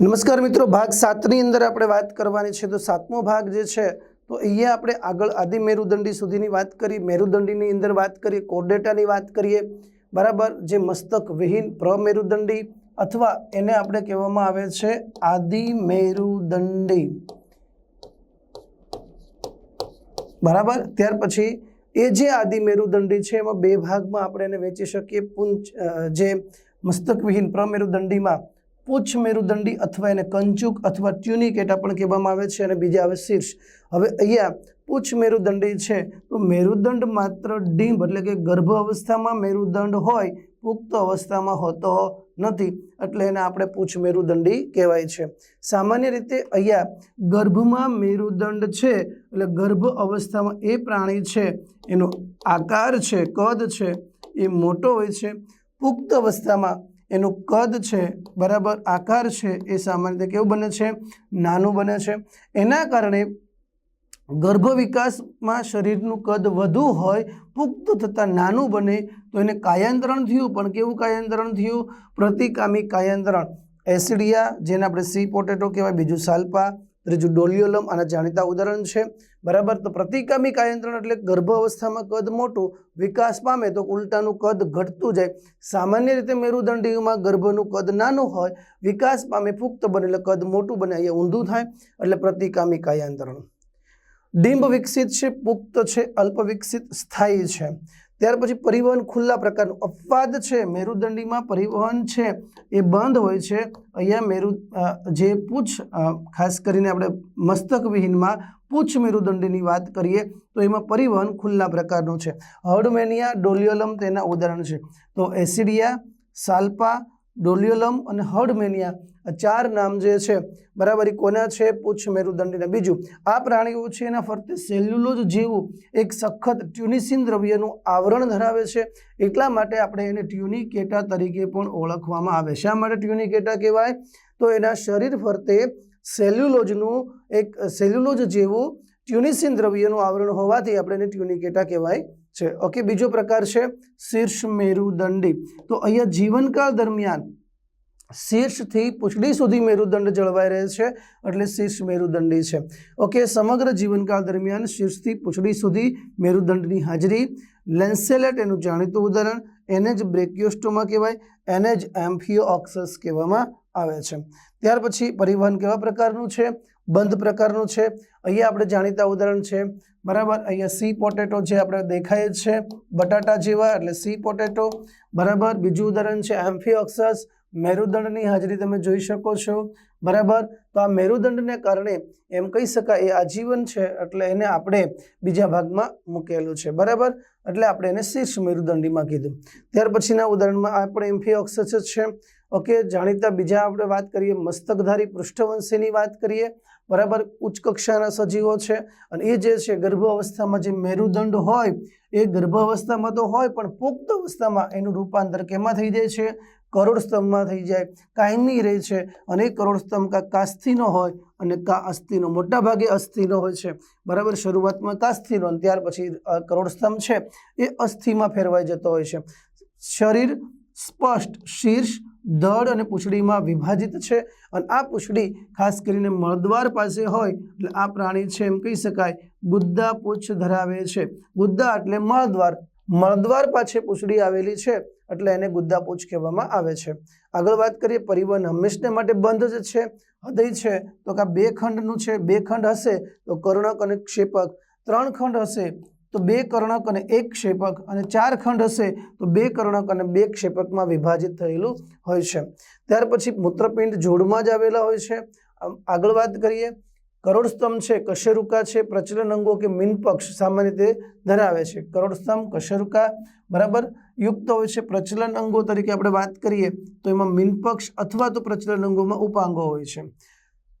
નમસ્કાર મિત્રો, ભાગ સાતની અંદર આપણે વાત કરવાની છે. તો સાતમો ભાગ જે છે, તો અહીંયા આપણે આગળ આદિ મેરુદંડી સુધીની વાત કરી. મેરુદંડીની અંદર વાત કરીએ, કોર્ડેટાની વાત કરીએ. બરાબર, જે મસ્તક વિહીન પ્રમેરુદંડી અથવા એને આપણે કહેવામાં આવે છે આદિ મેરુદંડી. બરાબર, ત્યાર પછી એ જે આદિ મેરુદંડી છે, એમાં બે ભાગમાં આપણે એને વેચી શકીએ. પુંચ જે મસ્તકવિહીન પ્રમેરુદંડીમાં પુચ્છ મેરુદંડી અથવા એને કંચુક અથવા ટ્યુનિકેટા પણ કહેવામાં આવે છે અને બીજા આવે શીર્ષ. હવે અહીંયા પુચ્છ મેરુદંડી છે, તો મેરુદંડ માત્ર ડીંભ એટલે કે ગર્ભ અવસ્થામાં મેરુદંડ હોય, પુખ્ત અવસ્થામાં હોતો નથી, એટલે એને આપણે પૂછ મેરુદંડી કહેવાય છે. સામાન્ય રીતે અહીંયા ગર્ભમાં મેરુદંડ છે, એટલે ગર્ભ અવસ્થામાં એ પ્રાણી છે, એનો આકાર છે, કદ છે, એ મોટો હોય છે, પુખ્ત અવસ્થામાં એનું કદ છે, બરાબર આકાર છે, એ સામાન્ય રીતે કેવું બને છે? નાનું બને છે. એના કારણે ગર્ભ વિકાસમાં શરીરનું કદ વધુ હોય, પુખ્ત થતાં નાનું બને, તો એને કાયાંતરણ થયું. પણ કેવું કાયાંતરણ થયું? પ્રતિકામી કાયાંતરણ. એસિડિયા, જેને આપણે સી પોટેટો કહેવાય, બીજું સાલ્પા, ત્રીજું ડોલિયોલમ, આના જાણીતા ઉદાહરણ છે. બરાબર? તો પ્રતિકામી કાયાંતરણ એટલે ગર્ભ અવસ્થામાં કદ મોટું, વિકાસ પામે તો ઉલટાનું કદ ઘટતું જાય. સામાન્ય રીતે મેરુદંડીમાં ગર્ભનું કદ નાનું હોય, વિકાસ પામે પુખ્ત બને એટલે કદ મોટું બને, અહીંયા ઊંધું થાય, એટલે પ્રતિકામી કાયાંતરણ. ડિંબ વિકસિત છે, પુખ્ત છે, અલ્પ વિકસિત, સ્થાયી છે. ત્યાર પછી પરિવહન ખુલ્લા પ્રકારનું. અપવાદ છે, મેરુદંડીમાં પરિવહન છે, એ બંધ હોય છે. અહીંયા મેરુ જે પૂછ ખાસ કરીને આપણે મસ્તક વિહીનમાં પૂછ મેરુદંડીની વાત કરીએ, તો એમાં પરિવહન ખુલ્લા પ્રકારનું છે. હર્ડમેનિયા ડોલિયોલમ તેના ઉદાહરણ છે. તો એસિડિયા, સાલ્પા ડોલિયોલમ અને હર્ડમેનિયા, આ ચાર નામ જે છે, બરાબર એ કોના છે? પૂછ મેરુદંડીને. બીજું, આ પ્રાણીઓ છે એના ફરતે સેલ્યુલોજ જેવું એક સખત ટ્યુનિસિન દ્રવ્યનું આવરણ ધરાવે છે. એટલા માટે આપણે એને ટ્યુનિકેટા તરીકે પણ ઓળખવામાં આવે. શા માટે ટ્યુનિકેટા કહેવાય? તો એના શરીર ફરતે સેલ્યુલોજનું એક સેલ્યુલોજ જેવું ટ્યુનિસિન દ્રવ્યનું આવરણ હોવાથી આપણે એને ટ્યુનિકેટા કહેવાય. છે. ઓકે બીજો પ્રકાર છે શીર્ષ મેરુદંડી તો અહીંયા જીવનકાળ દરમિયાન શીર્ષથી પૂંછડી સુધી મેરુદંડ જળવાઈ રહે છે, એટલે શીર્ષ મેરુદંડી છે. ઓકે સમગ્ર જીવનકાળ દરમિયાન શીર્ષથી પૂછડી સુધી મેરુદંડની હાજરી. લેન્સેલેટ એનું જાણીતું ઉદાહરણ, એને જ બ્રેકિયોસ્ટોમા કહેવાય, એને જ એમ્ફિયોઓક્સસ કહેવામાં આવે છે. ત્યાર પછી પરિવહન કેવા પ્રકારનું છે? બંધ પ્રકારનું છે. અહીંયા આપણે જાણીતા ઉદાહરણ છે. બરાબર? અહીંયા સી પોટેટો જે આપણે દેખાય છે, બટાટા જેવા, એટલે સી પોટેટો બરાબર? બીજું ઉદાહરણ છે એમ્ફીઓક્સસ મેરુદંડની હાજરી તમે જોઈ શકો છો. બરાબર? તો આ મેરુદંડને કારણે એમ કહી શકાય એ આજીવન છે, એટલે એને આપણે બીજા ભાગમાં મૂકેલું છે. બરાબર? એટલે આપણે એને શીર્ષ મેરુદંડીમાં કીધું. ત્યાર પછીના ઉદાહરણમાં આપણે એમ્ફિયોક્સસ જ છે. ઓકે, જાણીતા બીજા આપણે વાત કરીએ, મસ્તકધારી પૃષ્ઠવંશીની વાત કરીએ. બરાબર ઉચ્ચ કક્ષાના સજીવો છે અને એ જે છે ગર્ભ અવસ્થામાં જે મેરુદંડ હોય, એ ગર્ભ અવસ્થામાં તો હોય પણ પુખ્ત અવસ્થામાં એનું રૂપાંતર કેમાં થઈ જાય છે? કરોડસ્તંભમાં થઈ જાય, કાયમી રહે છે અને એ કરોડસ્તંભ કા કાસ્થિનો હોય અને કા અસ્થિનો, મોટા ભાગે અસ્થિનો હોય છે. બરાબર, શરૂઆતમાં કાસ્થિનો અને ત્યાર પછી કરોડસ્તંભ છે, એ અસ્થિમાં ફેરવાઈ જતો હોય છે. શરીર સ્પષ્ટ, શીર્ષ ધડ અને પૂંછડીમાં વિભાજિત છે અને આ પૂંછડી ખાસ કરીને મળદ્વાર પાસે હોય એટલે આ પ્રાણી છે એમ કહી શકાય, ગુદ્દા પૂંછ ધરાવે છે. ગુદ્દા એટલે મળદ્વાર. મળદ્વાર પાસે પૂંછડી આવેલી છે એટલે એને ગુદ્દા પૂછ કહેવામાં આવે છે. આગળ વાત કરીએ પરિવહન. હંમેશને માટે બંધ જ છે, હૃદય છે. તો કે બે ખંડનું છે, બે ખંડ હશે તો કર્ણક અને ક્ષેપક. ત્રણ ખંડ હશે તો બે કર્ણક અને એક ક્ષેપક અને ચાર ખંડ હશે તો બે કર્ણક અને બે ક્ષેપકમાં વિભાજિત થયેલું હોય છે. ત્યાર પછી મૂત્રપિંડ જોડમાં જ આવેલા હોય છે. આગળ વાત કરીએ. કરોડસ્તંભ છે, કશેરુકા છે પ્રચલન અંગો કે મીનપક્ષ સામાન્ય રીતે ધરાવે છે. કરોડસ્તંભ, કશેરુકા બરાબર યુક્ત હોય છે. પ્રચલન અંગો તરીકે આપણે વાત કરીએ તો એમાં મીનપક્ષ અથવા તો પ્રચલન અંગોમાં ઉપાંગો હોય છે.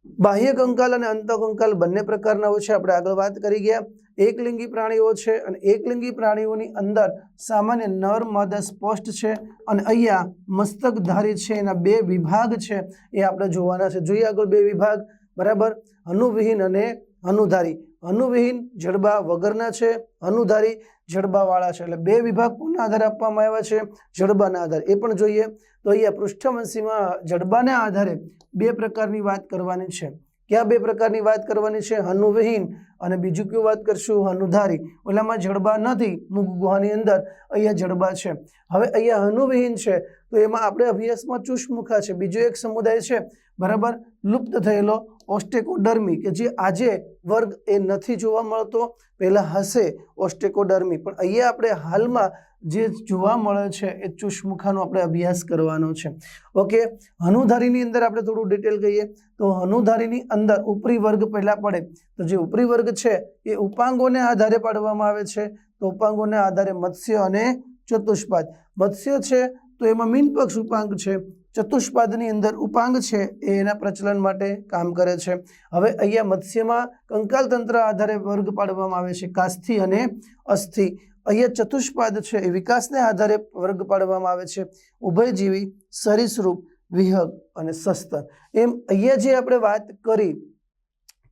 બાહ્ય કંકાલ અને અંતકંકાલ બંને પ્રકારના હોય છે. આપણે આગળ વાત કરી ગયા. એકલિંગી પ્રાણીઓ છે અને એકલિંગી પ્રાણીઓની અંદર સામાન્ય નર, માદા, સ્પષ્ટ છે અને અહીંયા મસ્તકધારી છે. એના બે વિભાગ છે એ આપણે જોવાના છે. જોઈએ આગળ બે વિભાગ. બરાબર? અનુવિહીન અને અનુધારી. અનુવિહીન જડબા વગરના છે. અનુધારી જડબાવાળા છે. એટલે બે વિભાગ કોના આધારે આપવામાં આવ્યા છે? જડબાના આધારે. એ પણ જોઈએ. તો અહીંયા પૃષ્ઠવંશીમાં જડબાના આધારે બે પ્રકારની વાત કરવાની છે. કયા બે પ્રકારની વાત કરવાની છે? હનુવિહીન અને બીજું કયું વાત કરશું? હનુધારી ઓલામાં જડબા નથી. મુખ ગુહાની અંદર અહીંયા જડબા છે. હવે અહીંયા હનુવિહીન છે. તો એમાં આપણે અભ્યાસમાં ચુષ્મુખા છે. બીજો એક સમુદાય છે. બરાબર? લુપ્ત થયેલો ઓસ્ટેકોડર્મી, કે જે આજે વર્ગ એ નથી જોવા મળતો, પહેલાં હશે ઓસ્ટેકોડર્મી. પણ અહીંયા આપણે હાલમાં જે જોવા મળે છે એ ચુષ્મુખાનો આપણે અભ્યાસ કરવાનો છે. ઓકે, હનુધારીની અંદર આપણે થોડું ડિટેલ કહીએ. તો હનુધારીની અંદર ઉપરી વર્ગ પહેલાં પડે. તો જે ઉપરી વર્ગ છે એ ઉપાંગોને આધારે પાડવામાં આવે છે. તો ઉપાંગોને આધારે મત્સ્ય અને ચતુષ્પાદ. મત્સ્ય છે તો એમાં મીનપક્ષ ઉપાંગ છે. ચતુષ્પાદની અંદર ઉપાંગ છે એ એના પ્રચલન માટે કામ કરે છે. હવે અહીંયા મત્સ્યમાં કંકાલ તંત્ર આધારે વર્ગ પાડવામાં આવે છે કાસ્થિ અને અસ્થિ. અહીંયા ચતુષ્પાદ છે એ વિકાસને આધારે વર્ગ પાડવામાં આવે છે. ઉભયજીવી, સરીસૃપ, વિહગ અને સસ્તન એમ અહીંયા જે આપણે વાત કરી,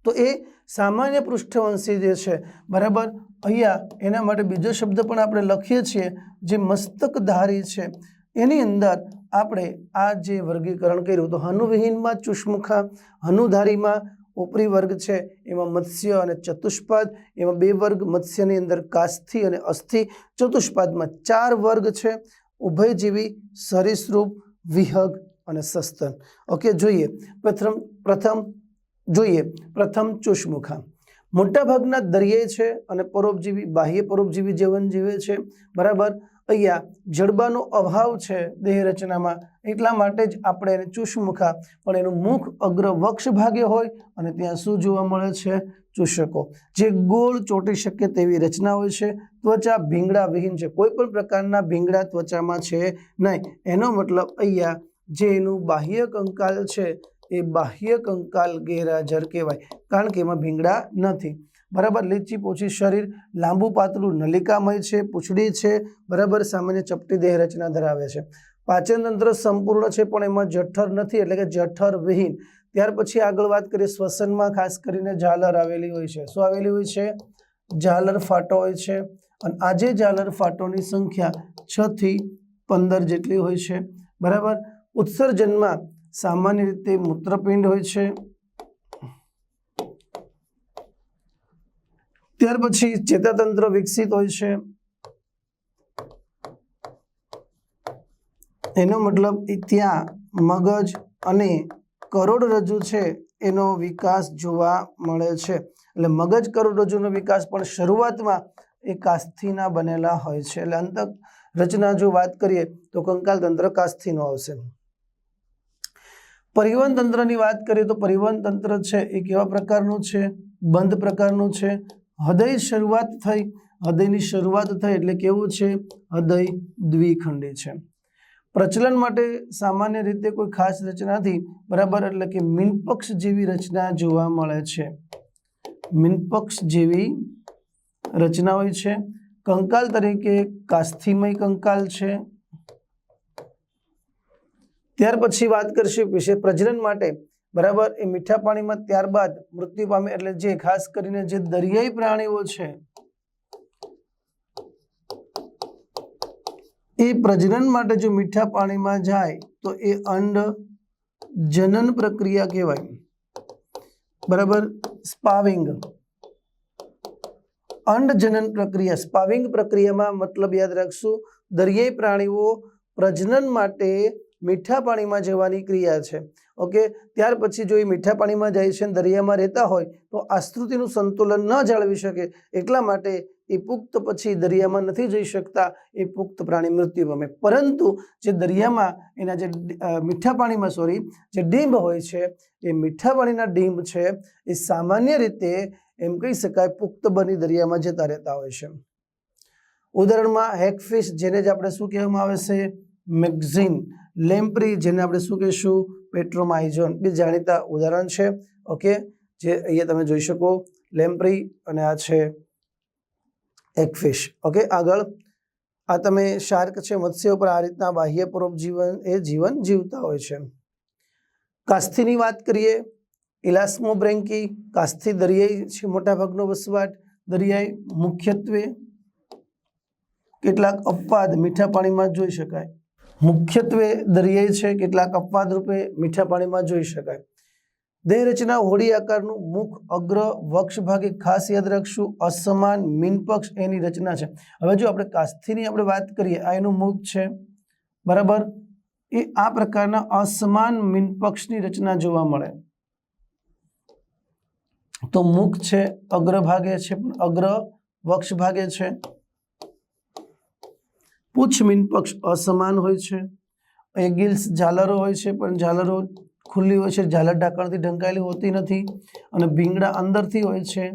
તો એ સામાન્ય પૃષ્ઠવંશી જે છે, બરાબર? અહીંયા એના માટે બીજો શબ્દ પણ આપણે લખીએ છીએ જે મસ્તકધારી છે. એની અંદર આપણે આ જે વર્ગીકરણ કર્યું તો હનુવિહીનમાં ચુષ્મુખા, હનુધારીમાં ઉપરી વર્ગ છે, એમાં મત્સ્ય અને ચતુષ્પાદ, એમાં બે વર્ગ, મત્સ્યની અંદર કાસ્થિ અને અસ્થિ, ચતુષ્પાદમાં ચાર વર્ગ છે, ઉભયજીવી, સરીસૃપ, વિહગ અને સસ્તન. ઓકે, જોઈએ. પ્રથમ પ્રથમ, જોઈએ. પ્રથમ ચુષ્મુખા. મોટાભાગના દરિયે છે અને પરોપજીવી, બાહ્ય પરોપજીવી જીવન જીવે છે. બરાબર? અહીંયા જડબાનો અભાવ છે દેહ રચનામાં એટલા માટે જ આપણે એને ચુષ્મુખા, પણ એનું મુખ અગ્ર વક્ષ ભાગે હોય અને ત્યાં શું જોવા મળે છે? ચૂષકો જે ગોળ ચોંટી શકે તેવી રચના હોય છે. ત્વચા ભીંગડા વિહીન છે. કોઈ પણ પ્રકારના ભીંગડા ત્વચામાં છે નહીં. એનો મતલબ અહીંયા જે એનું બાહ્ય કંકાલ છે, એ બાહ્ય કંકાલ ગેરહાજર કહેવાય. કારણ કે એમાં ભીંગડા નથી. બરાબર, લીચી પોચી શરીર, લાંબુ પાતળું નલિકામય છે, પૂછડી છે, બરાબર, સામાન્ય ચપટી દેહ રચના ધરાવે છે. પાચન તંત્ર સંપૂર્ણ છે, પણ એમાં જઠર નથી, એટલે કે જઠર વિહીન. ત્યાર પછી આગળ વાત કરીએ શ્વસનમાં, ખાસ કરીને ઝાલર આવેલી હોય છે. શું આવેલી હોય છે? ઝાલર ફાટો હોય છે. અને આજે ઝાલર ફાટોની સંખ્યા છ થી પંદર જેટલી હોય છે. બરાબર? ઉત્સર્જનમાં સામાન્ય રીતે મૂત્રપિંડ હોય છે. ત્યાર પછી ચેતાતંત્ર વિકસિત હોય છે. એનો મતલબ ત્યાં મગજ અને કરોડરજ્જુ છે એનો વિકાસ જોવા મળે છે. એટલે મગજ કરોડરજ્જુનો વિકાસ પણ શરૂઆતમાં એ કાસ્થીના બનેલા હોય છે. એટલે અંતક રચના જો વાત કરીએ તો કંકાલ તંત્ર કાસ્થીનો આવશે. પરિવહન તંત્રની વાત કરીએ તો પરિવહન તંત્ર છે એ કેવા પ્રકારનું છે? બંધ પ્રકારનું છે? હૃદય શરૂઆત થઈ, હૃદયની શરૂઆત થઈ એટલે કેવું છે? હૃદય દ્વિખંડી છે. પ્રચલન માટે સામાન્ય રીતે કોઈ ખાસ રચનાથી બરાબર? એટલે કે મીનપક્ષ જેવી રચના જોવા મળે છે. મીનપક્ષ જેવી રચના હોય છે. કંકાલ તરીકે કાસ્થિમય કંકાલ છે. ત્યાર પછી વાત કરશે વિશે પ્રજનન માટે. બરાબર? એ મીઠા પાણીમાં ત્યારબાદ મૃત્યુ પામે એટલે જે ખાસ કરીને જે દરિયાઈ પ્રાણીઓ છે, એ પ્રજનન માટે જો મીઠા પાણીમાં જાય તો એ અંડ જનન પ્રક્રિયા કહેવાય. બરાબર? સ્પાવિંગ. અંડ જનન પ્રક્રિયા, સ્પાવિંગ પ્રક્રિયામાં મતલબ યાદ રાખશું, દરિયાઈ પ્રાણીઓ પ્રજનન માટે મીઠા પાણીમાં જવાની ક્રિયા છે. ઓકે? ત્યાર પછી જો એ મીઠા પાણીમાં જાય છે દરિયામાં રહેતા હોય, તો આસ્તૃતિનું સંતુલન ન જાળવી શકે. એટલા માટે એ પુખ્ત પછી દરિયામાં નથી જઈ શકતા. એ પુખ્ત પ્રાણી મૃત્યુ પામે. પરંતુ જે દરિયામાં એના જે મીઠા પાણીમાં સોરી જે ડીંબ હોય છે, એ મીઠા પાણીના ડીંબ છે, એ સામાન્ય રીતે એમ કહી શકાય પુખ્ત બની દરિયામાં જતા રહેતા હોય છે. ઉદાહરણમાં હેકફિશ, જેને જ આપણે શું કહેવામાં આવે છે? મેગઝીન લેમ્પ્રી, જેને આપણે શું કહીશું? પેટ્રોમાઇઝોન. બે જાણીતા ઉદાહરણ છે. ઓકે? જે અહીંયા તમે જોઈ શકો. લેમ્પ્રી અને આ છે એકફિશ ઓકે? આગળ. આ તમે શાર્ક છે, મત્સ્ય ઉપર આ રીતના બાહ્ય પરોપજીવન એ જીવન જીવતા હોય છે. કાસ્થીની વાત કરીએ. ઇલાસ્મોબ્રેન્કી કાસ્થી દરિયાઈ છે, મોટાભાગનો વસવાટ. દરિયાઈ મુખ્યત્વે કેટલાક અપવાદ મીઠા પાણીમાં જોઈ શકાય. મુખ્યત્વે દરિયાઈ છે, કેટલાક અપવાદ રૂપે મીઠા પાણીમાં જોઈ શકાય. દેહ રચના હોડી આકારનું મુખ અગ્ર વક્ષ ભાગે ખાસ યાદ રાખશું. અસમાન મીનપક્ષ એની રચના છે. હવે જો આપણે કાસ્થીની આપણે વાત કરીએ, આ એનું મુખ છે. બરાબર? એ આ પ્રકારના અસમાન મીનપક્ષની રચના જોવા મળે. તો મુખ છે, અગ્ર ભાગે છે, પણ અગ્ર વક્ષ ભાગે છે. પૂછ મીનપક્ષ અસમાન હોય છે. એ ગિલ્સ ઝાલરો હોય છે, પણ ઝાલરો ખુલ્લી હોય છે, ઝાલર ઢાંકણથી ઢંકાયેલી હોતી નથી અને ભીંગડા અંદરથી હોય છે.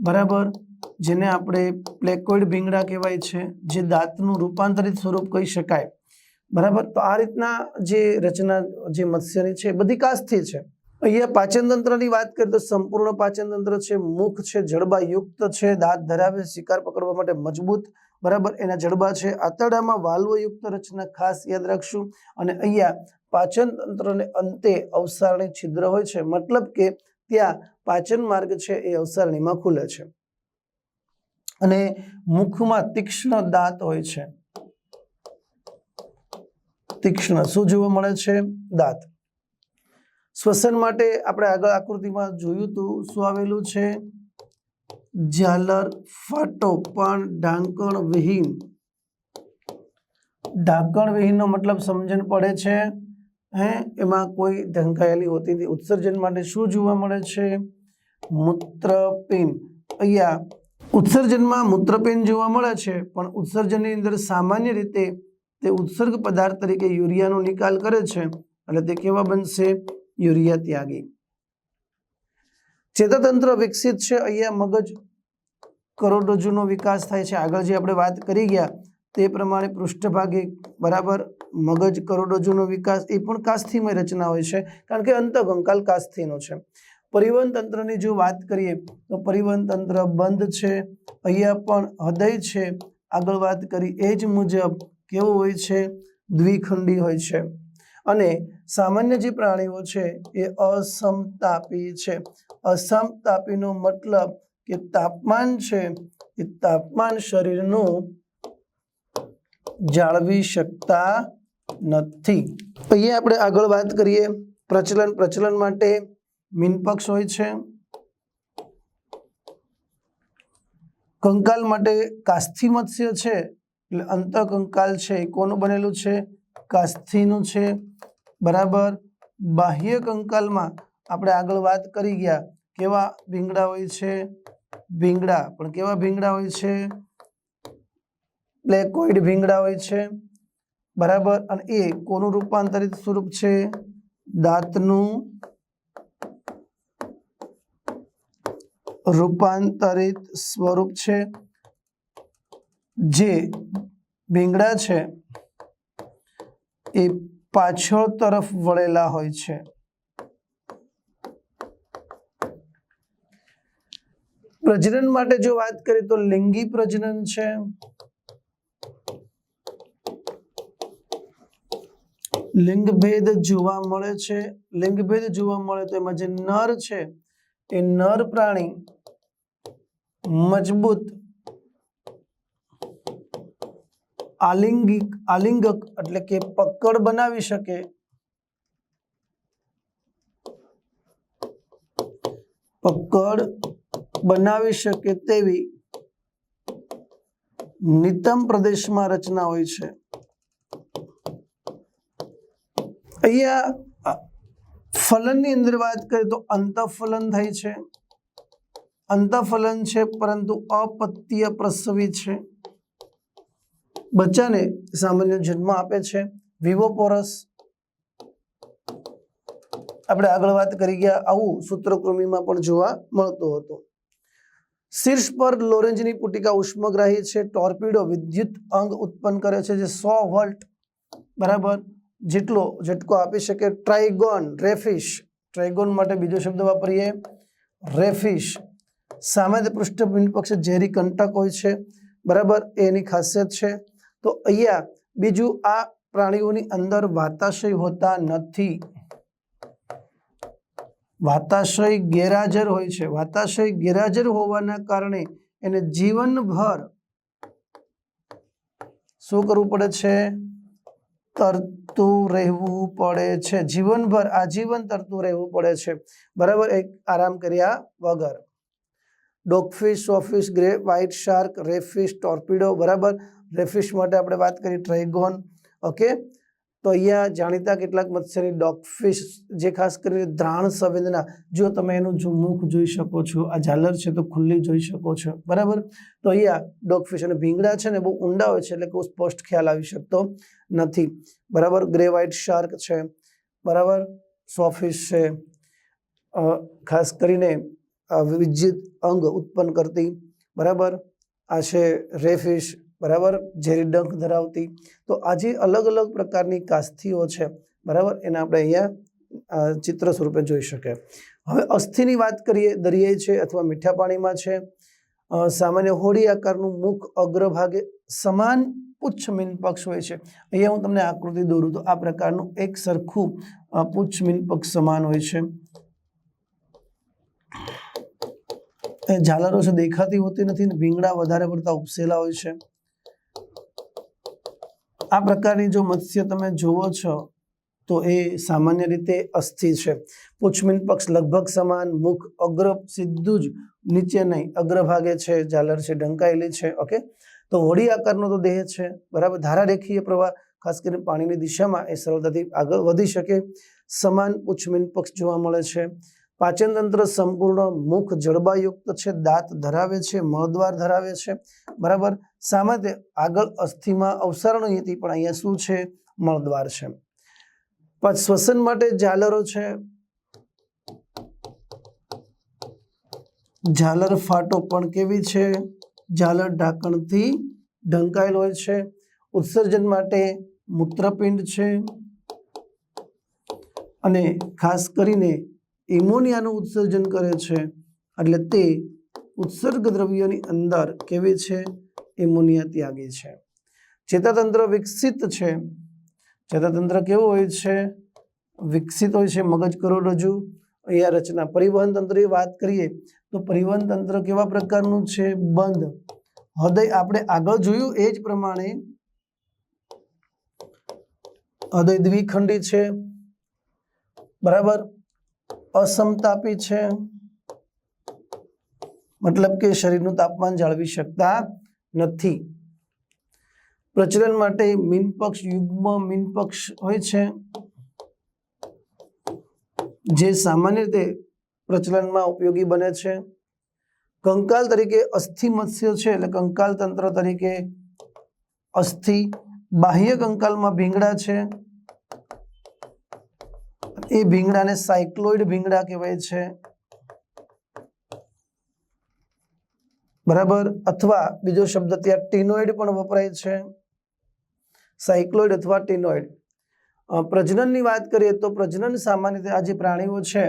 બરાબર, જેને આપણે પ્લેકોઇડ ભીંગડા કહેવાય છે, જે દાંતનું રૂપાંતરિત સ્વરૂપ કહી શકાય. બરાબર, તો આ રીતના જે રચના, જે મત્સ્યની છે બધી કાસ્થી છે. અહીંયા પાચન તંત્રની વાત કરીએ તો સંપૂર્ણ પાચન તંત્ર છે, મુખ છે જડબા યુક્ત છે, દાંત ધરાવે, શિકાર પકડવા માટે મજબૂત, બરાબર? એના જડબા છે. આંતરડામાં વાલ્વયુક્ત રચના ખાસ યાદ રાખશું. અને અહીંયા પાચન તંત્રને અંતે અવસારણી છિદ્ર હોય છે. મતલબ કે ત્યાં પાચન માર્ગ છે, એ અવસારણીમાં ખુલે છે. અને મુખમાં તીક્ષ્ણ દાંત હોય છે. તીક્ષ્ણ. શું જોવા મળે છે? દાંત. શ્વસન માટે આપણે આગળ આકૃતિમાં જોયું હતું શું આવેલું છે? ઝાલર, ફાટો, પણ ઢાંકણ વિહીન. ઢાંકણ વિહીનનો મતલબ સમજણ પડે છે, હે? એમાં કોઈ ઢંકાયેલી હોતી નથી. ઉત્સર્જન માટે શું જોવા મળે છે? મૂત્રપિંડ. અહીંયા ઉત્સર્જનમાં મૂત્રપિંડ જોવા મળે છે, પણ ઉત્સર્જનની અંદર સામાન્ય રીતે તે ઉત્સર્ગ પદાર્થ તરીકે યુરિયાનો નિકાલ કરે છે. એટલે તે કેવા બનશે? યુરિયા ત્યાગી. ચેતાતંત્ર વિકસિત છે, અહીંયા મગજ કરોડરજ્જુનો વિકાસ થાય છે. આગળ જે આપણે વાત કરી ગયા, તે પ્રમાણે પૃષ્ઠભાગે બરાબર મગજ કરોડરજ્જુનો વિકાસ, એ પણ કાસ્થીમય રચના હોય છે. કારણ કે અંતકંકાલ કાસ્થીનો છે. પરિવહન તંત્રની જો વાત કરીએ, તો પરિવહન તંત્ર બંધ છે, અહીંયા પણ હૃદય છે. આગળ વાત કરી એ જ મુજબ કેવું હોય છે? દ્વિખંડી હોય છે. અને સામાન્ય જે પ્રાણીઓ છે એ અસમતાપી છે. અસમતાપીનો મતલબ કે તાપમાન છે એ તાપમાન શરીરનું જાળવી શકતા નથી. અહીંયા આપણે આગળ વાત કરીએ પ્રચલન પ્રચલન માટે મીનપક્ષ હોય છે. કંકાલ માટે કાસ્થી મત્સ્ય છે, એટલે અંતકંકાલ છે એ કોનું બનેલું છે? કાસ્થીનું છે. બરાબર? બાહ્ય કંકાલમાં આપણે આગળ વાત કરી ગયા. કેવા ભીંગડા હોય છે? ભીંગડા. પણ કેવા ભીંગડા હોય છે? પ્લેકોઇડ ભીંગડા હોય છે. બરાબર? અને એ કોનું રૂપાંતરિત સ્વરૂપ છે? દાંતનું રૂપાંતરિત સ્વરૂપ છે. જે ભીંગડા છે એ પાછળ તરફ વળેલા હોય છે. પ્રજનન માટે જો વાત કરીએ તો લિંગી પ્રજનન છે. લિંગભેદ જોવા મળે છે. લિંગભેદ જોવા મળે તો એમાં જે નર છે, એ નર પ્રાણી મજબૂત આલિંગિક, આલિંગક એટલે કે પકડ બનાવી શકે. પકડ બનાવી શકે તેવી નિતમ પ્રદેશમાં રચના હોય છે. અહીંયા ફલનની અંદર વાત કરીએ તો અંતઃફલન થાય છે. અંતઃફલન છે પરંતુ અપત્ય પ્રસવી છે. બચ્ચાને સામાન્ય જન્મ આપે છે. વિવોપોરસ. આપણે આગળ વાત કરી ગયા, આવું સૂત્રકૃમિમાં પણ જોવા મળતું હતું. શીર્ષ પર લોરેન્જની પુટિકા ઉષ્મગ્રાહી છે. ટોર્પિડો વિદ્યુત અંગ ઉત્પન્ન કરે છે, જે સો વોલ્ટ બરાબર જેટલો ઝટકો આપી શકે. ટ્રાઇગોન, રેફિશ. ટ્રાઇગોન માટે બીજો શબ્દ વાપરીએ, રેફિશ. સામાન્ય પૃષ્ઠ પક્ષે ઝેરી કંટક હોય છે. બરાબર એની ખાસિયત છે. તો અહીંયા બીજું આ પ્રાણીઓની અંદર વાતાશય હોતા નથી. વાતાશય ગેરહાજર હોય છે. વાતાશય ગેરહાજર હોવાના કારણે એને જીવનભર શું કરવું પડે છે? તરતું રહેવું પડે છે. જીવનભર આજીવન તરતું રહેવું પડે છે. બરાબર? એક આરામ કર્યા વગર. Dogfish sawfish grey white shark rayfish torpedo બરાબર? રેફિશ માટે આપણે વાત કરી ટ્રેગોન ઓકે તો અહીંયા જાણીતા કેટલાક મત્સ્યની ડોગફિશ જે ખાસ કરીને દ્રાણ સંવેદના, જો તમે એનું જો મુખ જોઈ શકો છો, આ ઝાલર છે તો ખુલ્લી જોઈ શકો છો, બરાબર? તો અહીંયા ડોગફિશ અને ભીંગડા છે ને બહુ ઊંડા હોય છે એટલે કોઈ સ્પષ્ટ ખ્યાલ આવી શકતો નથી, બરાબર? ગ્રે વ્હાઇટ શાર્ક છે, બરાબર? સોફિશ છે ખાસ કરીને વિદ્યુત અંગ ઉત્પન્ન કરતી, બરાબર? આ છે રેફિશ, બરાબર? ઝેરી ડંખ ધરાવતી. તો આ જે અલગ અલગ પ્રકારની કાસ્થીઓ છે, બરાબર? એને આપણે અહીંયા ચિત્ર સ્વરૂપે જોઈ શકે હવે અસ્થિની વાત કરીએ, દરિયાઈ છે અથવા મીઠા પાણીમાં છે. સામાન્ય હોડી આકારનું મુખ અગ્રભાગે સમાન પુચ્છ મીનપક્ષ હોય છે. અહીંયા હું તમને આકૃતિ દોરું તો આ પ્રકારનું એક સરખું પુચ્છ મીનપક્ષ સમાન હોય છે એ ઝાલરો છે, દેખાતી હોતી નથી ને ભીંગડા વધારે પડતા ઉપસેલા હોય છે. આ પ્રકારની જો મત્સ્ય તમે જુઓ છો, તો એ સામાન્ય રીતે અસ્થિ છે. પૂછમીન પક્ષ લગભગ સમાન, મુખ અગ્ર સીધું જ નીચે નહીં, અગ્રભાગે છે, ઝાલર છે, ઢંકાયેલી છે, ઓકે? તો હોડી આકારનો તો દેહ છે, બરાબર? ધારારેખીય પ્રવાહ, ખાસ કરીને પાણીની દિશામાં એ સરળતાથી આગળ વધી શકે. સમાન પૂછમીન પક્ષ જોવા મળે છે. પાચન તંત્ર સંપૂર્ણ મુખ જળબાયુક્ત છે, દાંત ધરાવે છે મળદ્વાર ધરાવે છે. બરાબર? સામાન્ય આગળ અસ્થિમાં અવસરણ હતી, પણ અહીંયા શું છે? મળદ્વાર છે. પછી શ્વસન માટે ઝાલરો છે. ઝાલર ફાટો પણ કેવી છે? ઝાલર ઢાંકણથી ઢંકાયેલ હોય છે. ઉત્સર્જન માટે મૂત્રપિંડ છે. અને ખાસ કરીને એમોનિયાનું ઉત્સર્જન કરે છે. એટલે તે ઉત્સર્ગ દ્રવ્યોની અંદર કેવી છે? એમોનિયા ત્યાગી છે. ચેતાતંત્ર વિકસિત છે. ચેતાતંત્ર કેવું હોય છે? વિકસિત હોય છે. મગજ કરોડરજ્જુ અહીંયા રચના. પરિવહન તંત્રની વાત કરીએ તો પરિવહન તંત્ર કેવા પ્રકારનું છે? બંધ. હૃદય આપણે આગળ જોયું એ જ પ્રમાણે હૃદય દ્વિખંડી છે. બરાબર? અસમતાપી છે. મતલબ કે શરીરનું તાપમાન જાળવી શકતા નથી. પ્રચલન માટે મીનપક્ષ યુગ્મ મીનપક્ષ હોય છે. જે સામાન્ય રીતે પ્રચલનમાં ઉપયોગી બને છે. કંકાલ તરીકે અસ્થિ મત્સ્ય છે એટલે કંકાલ તંત્ર તરીકે અસ્થિ બાહ્ય કંકાલમાં ભીંગડા છે. એ ભીંગડાને સાયક્લોઇડ ભીંગડા કહેવાય છે. બરાબર? અથવા બીજો શબ્દ ત્યાં ટીનોઇડ પણ વપરાય છે. સાયક્લોઇડ અથવા ટીનોઇડ. પ્રજનનની વાત કરીએ તો પ્રજનન સામાન્ય રીતે આ જે પ્રાણીઓ છે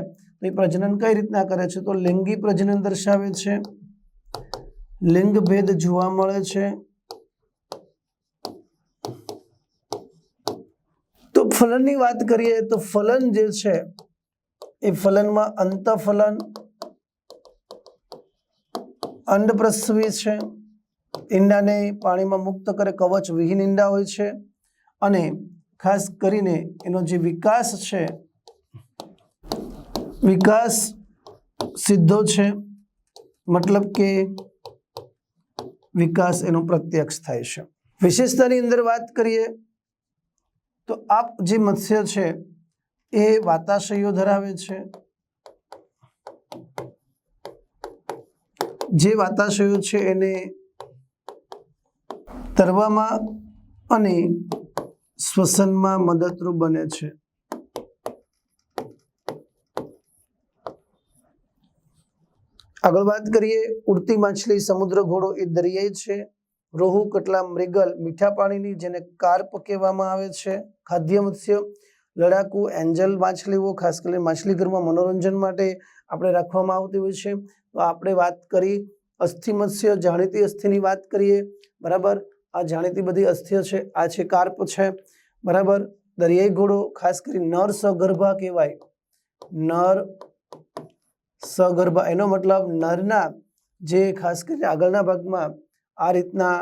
એ પ્રજનન કઈ રીતના કરે છે? તો લિંગી પ્રજનન દર્શાવે છે. લિંગ ભેદ જોવા મળે છે તો ફલનની વાત કરીએ તો ફલન જે છે, એ ફલનમાં અંતફલન, અંડપ્રસવી છે, ઈંડાને પાણીમાં મુક્ત કરે, કવચ વિહીન ઈંડા હોય છે અને ખાસ કરીને એનો જે વિકાસ છે, વિકાસ સીધો છે, મતલબ કે વિકાસ એનો પ્રત્યક્ષ થાય છે. વિશેષતાની અંદર વાત કરીએ તો આપ જે મત્સ્ય છે, એ વાતાશયો ધરાવે છે. જે વાતાશયો છે, એને તરવામાં અને શ્વસનમાં મદદરૂપ બને છે. આગળ વાત કરીએ, ઉડતી માછલી સમુદ્ર ઘોડો એ દરિયાઈ છે. રોહુ કટલા મૃગલ મીઠા પાણીની જેને કાર્પ કહેવામાં આવે છે. ખાદ્ય મત્સ્ય, લડાકુ, એન્જલ માછલીઓ, ખાસ કરીને માછલીઘરમાં મનોરંજન માટે આપણે રાખવામાં આવતી હોય છે. તો આપણે વાત કરી અસ્થિ મત્સ્ય, જાણીતી અસ્થિની વાત કરીએ. બરાબર? આ જાણીતી બધી અસ્થિઓ છે, આ છે કાર્પ છે. બરાબર? દરિયાઈ ઘોડો, ખાસ કરી નર સગર્ભા કહેવાય. નર સગર્ભા, એનો મતલબ નરના જે ખાસ કરીને આગળના ભાગમાં આ રીતના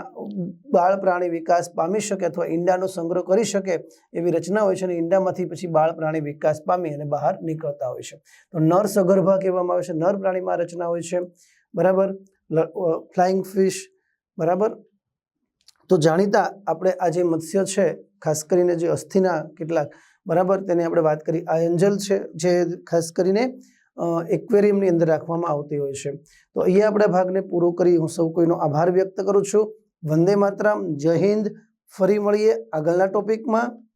બાળ પ્રાણી વિકાસ પામી શકે અથવા ઈંડાનો સંગ્રહ કરી શકે એવી રચના હોય છે અને ઈંડામાંથી પછી બાળ પ્રાણી વિકાસ પામી અને બહાર નીકળતા હોય છે. તો નર સગર્ભા કહેવામાં આવે છે. નર પ્રાણીમાં રચના હોય છે. બરાબર? Flying fish. બરાબર? તો જાણીતા આપણે આ જે મત્સ્ય છે, ખાસ કરીને જે અસ્થિના કેટલાક, બરાબર? તેની આપણે વાત કરી. આ એન્જલ છે, જે ખાસ કરીને એક્વેરિયમની અંદર રાખવામાં આવતી હોય છે. તો અહીંયા આપણે ભાગને પૂરો કરી હું સૌ કોઈનો આભાર વ્યક્ત કરું છું. વંદે માતરમ. જય હિન્દ. ફરી મળીએ આગળના ટોપિકમાં.